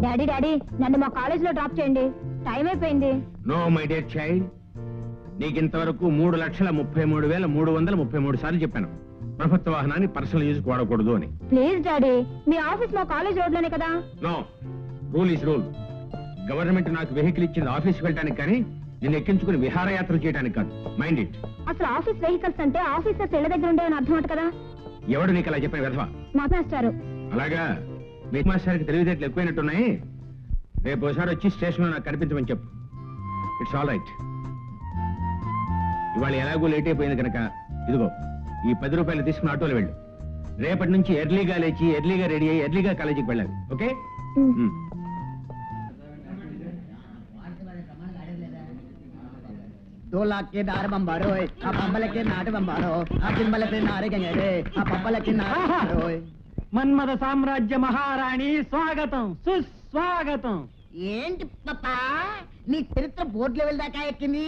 Daddy daddy నన్ను మా కాలేజ్లో డ్రాప్ చేయండి. టైం అయిపోయింది. No my dear child. నీకింతవరకు మూడు లక్షల ముప్పై మూడు వేల మూడు వందల ముప్పై మూడు సార్లు చెప్పాను. ప్రభుత్వ వాహనాన్ని పర్సనల్ యూజ్ వాడకూడదు అని. ప్లీజ్ డాడీ మీ ఆఫీస్ మా కాలేజ్ రోడ్లోనే కదా. No rule is rule. Government నాకు వెహికల్ ఇచ్చింది ఆఫీస్కి వెళ్ళడానికి కానీ నేను ఎక్కించుకుని విహారయాత్ర చేయడానికి కాదు. Mind it. అసలు ఆఫీస్ వెహికల్స్ అంటే ఆఫీసర్స్ ఇళ్ళ దగ్గర ఉండేవని అర్థం అవుతుంది కదా. ఎవడు నీకు అలా చెప్పిన విధవా? మా మాస్టారు అలాగా? మీ మాస్టర్కి తెలివితేటలు ఎక్కువైనట్టున్నాయి రేపు ఒకసారి వచ్చి స్టేషన్లో నాకు కనిపించమని చెప్పు ఇట్స్ ఆల్ రైట్ ఇవాళ ఎలాగో లేట్ అయిపోయింది కనుక ఇదిగో ఈ పది రూపాయలు తీసుకుని ఆటోలో వెళ్ళు రేపటి నుంచి ఎర్లీగా లేచి ఎర్లీగా రెడీ అయ్యి ఎర్లీగా కాలేజీకి వెళ్ళాలి ఓకే మ్. दो लाख के नारे बम्बारो ఆ పంపలకి నాటి బంబారో ఆ పింబలకి నారే గంగరే ఆ పప్పలకి నారే మన్మథ సామ్రాజ్య మహారాణి స్వాగతం సుస్వాగతం. ఏంటి పప్ప నీ చరిత్ర బోర్డు లెవెల్ దాకా ఎక్కింది?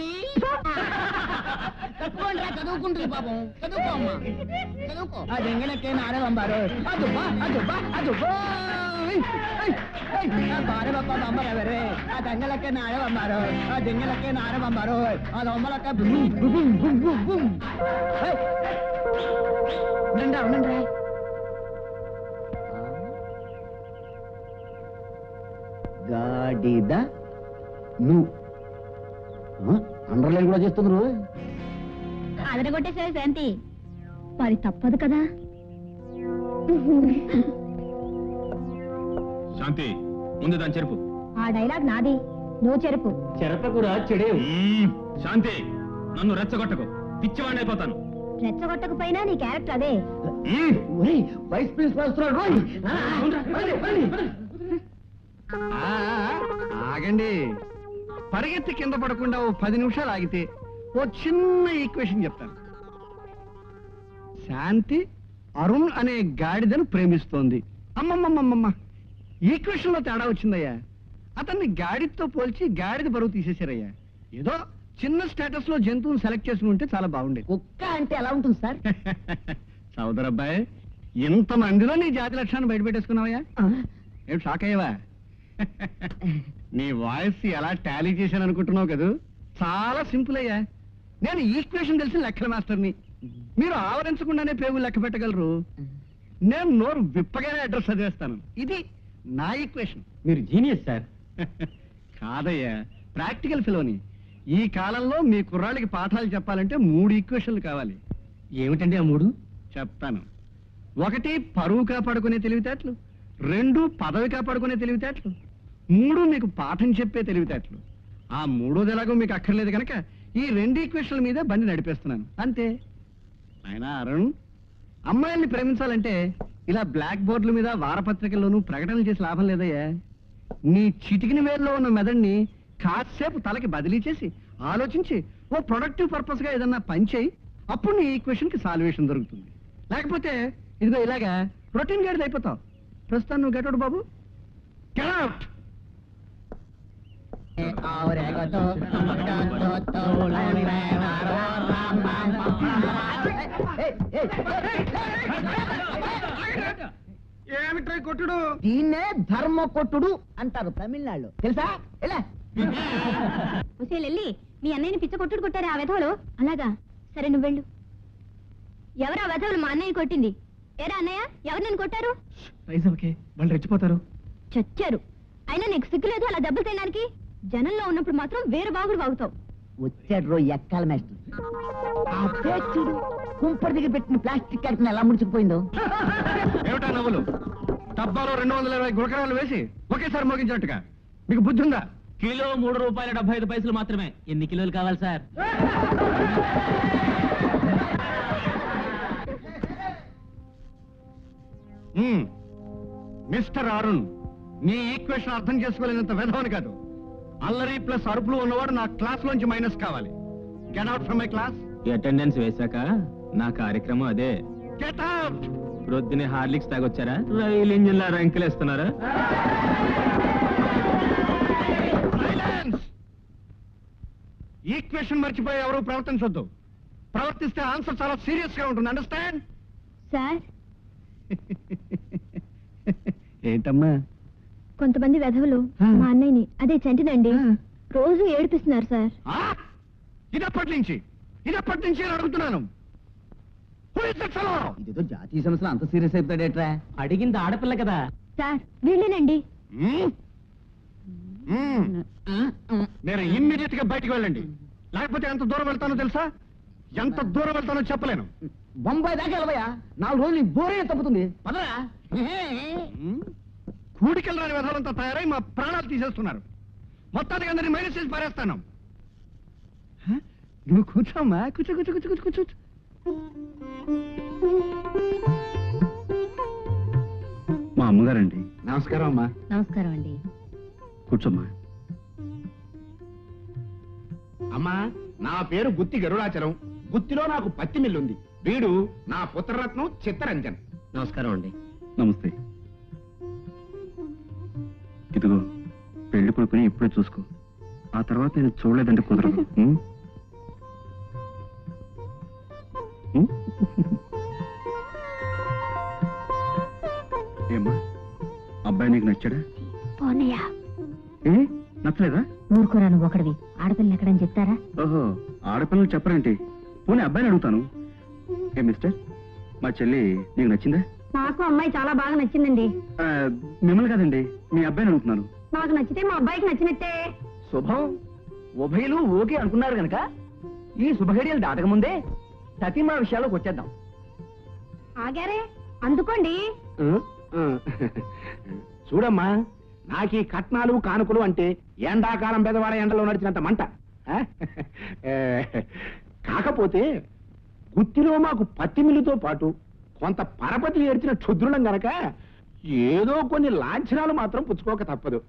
తప్పకుండా చదువుకుంటుంది పాపం. చదువుకో అమ్మా. చదువుకో. ఆ దెంగలకే నారే బంబారో అదుబ్బా అదుబ్బా అదుబ్బా బారే బప్ప బంబర ఎవరే ఆ దెంగలకే బంబారో ఆ దెంగలకే బంబారో ఆ బుమ్ ఉండండి ఉండండి గాడిద నువ్వు అండర్లైన్ కూడా చేస్తున్నారు అదరగొట్టేసారి శాంతి. మరి తప్పదు కదా. శాంతి ముందు దాని చెరుపు. ఆ డైలాగ్ నాది నువ్వు చెరుపు. చెరపకురా చెడే మ్, శాంతి నన్ను రెచ్చగొట్టకు. పిచ్చివాడిని అయిపోతాను. రెచ్చగొట్టకపోయినా నీ క్యారెక్టర్ అదే. వైస్ ప్రిన్సిపల్ వస్తున్నాడు రోయ్. రండి, రండి. ఆగండి. పరిగెత్తి కింద పడకుండా ఓ పది నిమిషాలు ఆగితే ఓ చిన్న ఈక్వేషన్ చెప్తాను. శాంతి అరుణ్ అనే గాడిదను ప్రేమిస్తోంది. అమ్మమ్మమ్మమ్మ ఈక్వేషన్లో తేడా వచ్చిందయ్యా. అతన్ని గాడిదతో పోల్చి గాడిద బరువు తీసేశారయ్యా. ఏదో చిన్న స్టేటస్లో జంతువుని సెలెక్ట్ చేసుకుని ఉంటే చాలా బాగుండేది కుక్క అంటే ఎలా ఉంటుంది సార్? సోదర్ అబ్బాయి ఇంత మందిలో నీ జాతి లక్షణాన్ని బయటపెట్టేసుకున్నావయ్యా? ఏం షాక్ అయ్యావా? నీ వాయిస్ ఎలా టాలీ చేశాను అనుకుంటున్నావు కదూ? చాలా సింపుల్ అయ్యా. నేను ఈక్వేషన్ తెలిసిన లెక్కల మాస్టర్ని. మీరు ఆవరించకుండానే పేగులు లెక్క పెట్టగలరు. నేను నోరు విప్పగానే అడ్రస్ చదివేస్తాను. ఇది నా ఈక్వేషన్ మీరు జీనియస్ సార్ కాదయ్యా ప్రాక్టికల్ ఫిలోని. ఈ కాలంలో మీ కుర్రాళ్ళకి పాఠాలు చెప్పాలంటే మూడు ఈక్వేషన్లు కావాలి. ఏమిటండి ఆ మూడు? చెప్తాను. ఒకటి పరువు కాపాడుకునే తెలివితేటలు. రెండు పదవి కాపాడుకునే తెలివితేటలు. మూడు మీకు పాఠం చెప్పే తెలివితేటలు. ఆ మూడోది ఎలాగో మీకు అక్కర్లేదు కనుక ఈ రెండు ఈక్వేషన్ల మీద బండి నడిపేస్తున్నాను. అంతే. ఆయన అరుణ్ అమ్మాయిల్ని ప్రేమించాలంటే ఇలా బ్లాక్ బోర్డుల మీద వారపత్రికల్లోనూ ప్రకటనలు చేసి లాభం లేదయ్యా. నీ చిటికిన వేల్లో ఉన్న మెదడిని కాసేపు తలకి బదిలీ చేసి ఆలోచించి ఓ ప్రొడక్టివ్ పర్పస్గా ఏదన్నా పని చేయి అప్పుడు నీ ఈక్వేషన్కి సాల్వేషన్ దొరుకుతుంది. లేకపోతే ఇదిగో ఇలాగా రొటీన్ గైడ్ అయిపోతావు. ప్రస్తుతం నువ్వు గెటౌట్ బాబు. గెట్ ఏమిట్రా కొట్టుడు? దీన్నే ధర్మ కొట్టుడు అంటారు తమిళనాడులో తెలుసా? ఎలా వెళ్ళి మీ అన్నయ్యని పిచ్చ కొట్టుడు కొట్టారు ఆ వెధవలు? అలాగా. సరే నువ్వు వెళ్ళు. ఎవరు ఆ వెధవలు మా అన్నయ్య కొట్టింది? ఏరా అన్నయ్య ఎవరు నేను కొట్టారు? వాళ్ళు రెచ్చిపోతారు. చచ్చారు. అయినా నీకు సిగ్గులేదు అలా దెబ్బలు తినడానికి జనంలో ఉన్నప్పుడు మాత్రం వేరే బాగుడు బాగుతావు వచ్చాడు రో ఎక్కాల మేస్టర్. అదే చూడు కుంపటి దగ్గర పెట్టిన ప్లాస్టిక్ కడుపున ఎలా ముడుచుకుపోయిందో. ఏమిటా నవ్వులు? డబ్బాలో రెండు వందల ఇరవై గురకరాలు వేసి ఒకేసారి మోగించినట్టుగా. మీకు బుద్ధి ఉందా కిలో మూడు రూపాయల డెబ్బై ఐదు పైసలు మాత్రమే. ఎన్ని కిలోలు కావాలి సార్. మిస్టర్ అరుణ్ నీ ఈక్వేషన్ అర్థం చేసుకోలేనంత విధవని కాదు. అల్లరి ప్లస్ అరుపులు ఉన్నవాడు నా క్లాస్ లోంచి మైనస్ కావాలి. Get out from my class ఈ అటెండెన్స్ వేశాక నా కార్యక్రమం అదే. గెట్ అవుట్ ప్రొద్దునే హార్లిక్స్ తాగొచ్చారా? రైలు ఇంజిన్ లా రంకెలేస్తున్నారా ఈక్వేషన్ మర్చిపోయి ఎవరు ప్రవర్తించొద్దు. ప్రవర్తిస్తే ఆన్సర్ చాలా సీరియస్గా ఉంటుంది. Understand sir? ఏంటమ్మా? కొంతమంది వెధవులు. మా అన్నయ్యని అదే చంటినండి. రోజు ఏడిపిస్తున్నారు సార్. ఆ? ఇది ఎప్పటి నుంచి ఇది ఎప్పటి నుంచి అడుగుతున్నాను? ఇదేదో జాతీయ సమస్యలు అంత సీరియస్ అయిపోతాడేట్రా అడిగింది ఆడపిల్ల కదా. సార్ వీళ్ళేనండి. నేను ఇమ్మీడియట్గా బయటికి వెళ్ళండి. లేకపోతే ఎంత దూరం వెళ్తానో తెలుసా? ఎంత దూరం వెళ్తానో చెప్పలేను. బొంబాయి దాకా వెళ్ళవయ్యా నాలుగు రోజులు బోరే తప్పుతుంది. పదరా? కూడికలు రాని విధాలంతా తయారై మా ప్రాణాలు తీసేస్తున్నారు. మొత్తానికి అందరినీ మైనస్ చేసి పారేస్తాను? నువ్వు కూర్చోమ్మా. కూర్చో కూర్చో కూర్చో కూర్చో కూర్చో. మా అమ్మగారండి. నమస్కారం అమ్మా. నమస్కారం అండి. కూర్చోమ్మా. అమ్మా నా పేరు గుత్తి గరుడాచలం. గుత్తిలో నాకు పత్తి మిల్లుంది. వీడు నా పుత్రరత్నం చిత్తరంజన్. నమస్కారం అండి. నమస్తే. ఇదిగో పెళ్ళి కొడుకుని ఇప్పుడే చూసుకో. ఆ తర్వాత నేను చూడలేదంటే కుదరదు? ఏమ్మా అబ్బాయి నీకు నచ్చాడా? పోనయ్యా. ఏ నచ్చలేదా? ఊరుకోరాను ఒకడివి. ఆడపిల్ల ఎక్కడని చెప్తారా? ఓహో ఆడపిల్లలు చెప్పరేంటి. పోనీ అబ్బాయిని అడుగుతాను. ఏ మిస్టర్ మా చెల్లి నీకు నచ్చిందా? నాకు అమ్మాయి చాలా బాగా నచ్చిందండి. మిమ్మల్ని కాదండి మీ అబ్బాయిని అడుగుతున్నాను నాకు నచ్చితే మా అబ్బాయికి నచ్చినట్టే. శుభం ఉభయలు ఓకే అనుకున్నారు గనక ఈ శుభఘడియలు దాటకముందే సతీమా విషయాలకు వచ్చేద్దాం. ఆగారే అందుకోండి. చూడమ్మా నాకు ఈ కట్నాలు కానుకలు అంటే ఎండాకాలం పెదవాడ ఎండలో నడిచినంత మంట. కాకపోతే గుత్తిలో మాకు పత్తి మిల్లుతో పాటు కొంత పరపతి ఏడ్చిన క్షుద్రులం గనక ఏదో కొన్ని లాంఛనాలు మాత్రం పుచ్చుకోక తప్పదు?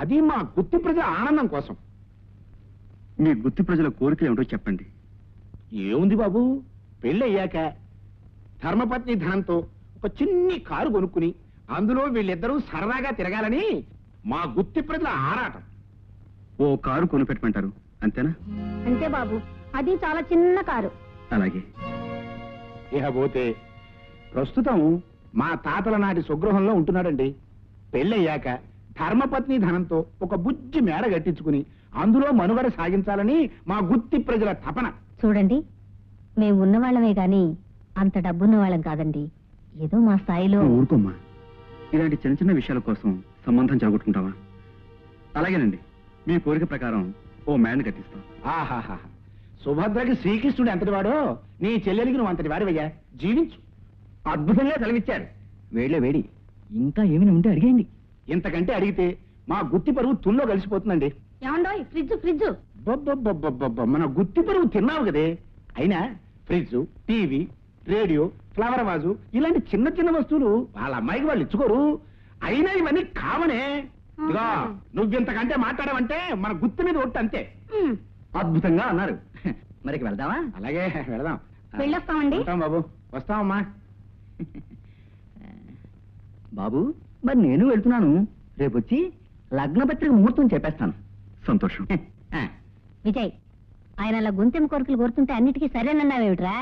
అది మా గుత్తి ప్రజల ఆనందం కోసం. మీ గుత్తి ప్రజల కోరిక ఏమిటో చెప్పండి. ఏముంది బాబు? పెళ్ళయ్యాక ధర్మపత్ని ధనంతో ఒక చిన్ని కారు కొనుక్కుని అందులో వీళ్ళిద్దరూ సరదాగా తిరగాలని మా గుత్తి ప్రజల ఆరాటం. ఓ కారు కొనిపెట్టమంటారు అంతేనా? అంతే బాబు అది చాలా చిన్న కారు. అలాగే. ఇకపోతే ప్రస్తుతం మా తాతల నాటి స్వగృహంలో ఉంటున్నాడండి. పెళ్ళయ్యాక ధర్మపత్ని ధనంతో ఒక బుజ్జి మేడ కట్టించుకుని అందులో మనుగడ సాగించాలని మా గుత్తి ప్రజల తపన. చూడండి మేము ఉన్నవాళ్ళమే గాని అంత డబ్బున్న వాళ్ళం కాదండి. ఏదో మా స్థాయిలో ఊరుకోమ్మా. ఇలాంటి చిన్న చిన్న విషయాల కోసం సంబంధం జరగొట్టుకుంటావా అలాగేనండి మీ కోరిక ప్రకారం ఓ మ్యాన్ కట్టిస్తాం. ఆహాహా సుభద్రకి శ్రీకృష్ణుడు ఎంతటి వాడో నీ చెల్లెలికి నువ్వు అంతటి వాడివయ్యా. జీవించు. అద్భుతంగా సెలవిచ్చారు వేడిలో వేడి. ఇంకా ఏమైనా ఉంటే అడిగేయండి. ఇంతకంటే అడిగితే మా గుత్తి పరువు తుల్లో కలిసిపోతుందండి. ఏమండోయ్ ఫ్రిడ్జ్ ఫ్రిడ్జ్. బొబ్బొబ్బొబ్బొబ్బొబ్బ, మన గుత్తి పరువు తిన్నావు కదే. అయినా fridge TV radio flower vase ఇలాంటి చిన్న చిన్న వస్తువులు వాళ్ళ అమ్మాయికి వాళ్ళు ఇచ్చుకోరు. అయినా ఇవన్నీ కావనే ఇదిగో నువ్వింతకంటే మాట్లాడమంటే మన గుత్తి మీద ఒట్టు అంతే. అద్భుతంగా అన్నారు. మరికి వెళ్దామా? అలాగే వెళదాం. వెళ్ళొస్తామండి. ఉంటాం బాబు. వస్తామమ్మా బాబు మరి నేను వెళ్తున్నాను. రేపు వచ్చి లగ్నపత్రిక ముహూర్తం చెప్పేస్తాను. సంతోషం. విజయ్ ఆయన అలా గుంతెమ్మ కోరికలు కోరుతుంటే అన్నిటికీ సరేనన్నావేమిట్రా?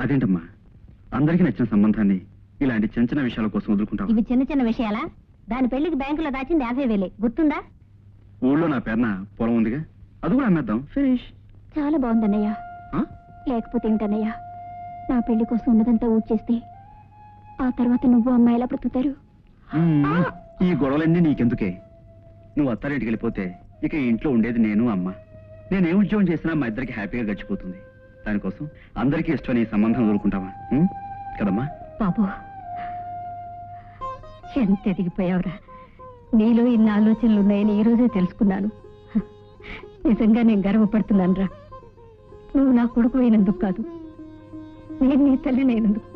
అదేంటమ్మా? అందరికీ నచ్చిన సంబంధాన్ని ఇలాంటి చిన్న చిన్న విషయాల కోసం వదులుకుంటావా? ఇవి చిన్న చిన్న విషయాలా? దాని పెళ్ళికి బ్యాంకులో దాచింది యాభై వేలే. గుర్తుందా? ఊళ్ళో నా పేరున పొలం ఉందిగా. అది కూడా అమ్మేద్దాం. ఫినిష్. చాలా బాగుందన్నయ్య. లేకపోతే ఏంటన్నయ్య? నా పెళ్ళి కోసం ఉన్నదంతా ఊడ్చేస్తే ఆ తర్వాత నువ్వు అమ్మాయి ఎలా బ్రతుకుతారు? ఈ గొడవలన్నీ నీకెందుకే? నువ్వు అత్తారింటికి వెళ్ళిపోతే ఇక ఇంట్లో ఉండేది నేను అమ్మ. నేను ఉద్యోగం చేసినా మా ఇద్దరికి హ్యాపీగా గడిచిపోతుంది. దానికోసం అందరికీ ఇష్టమైన ఈ సంబంధం వదులుకుంటావా? కదమ్మా. బాబు ఎంత ఎదిగిపోయావురా. నీలో ఇన్ని ఆలోచనలు ఉన్నాయని ఈ రోజే తెలుసుకున్నాను. నిజంగా నేను గర్వపడుతున్నాను రా నువ్వు నా కొడుకు అయినందుకు కాదు నేను నీ తల్లినైనందుకు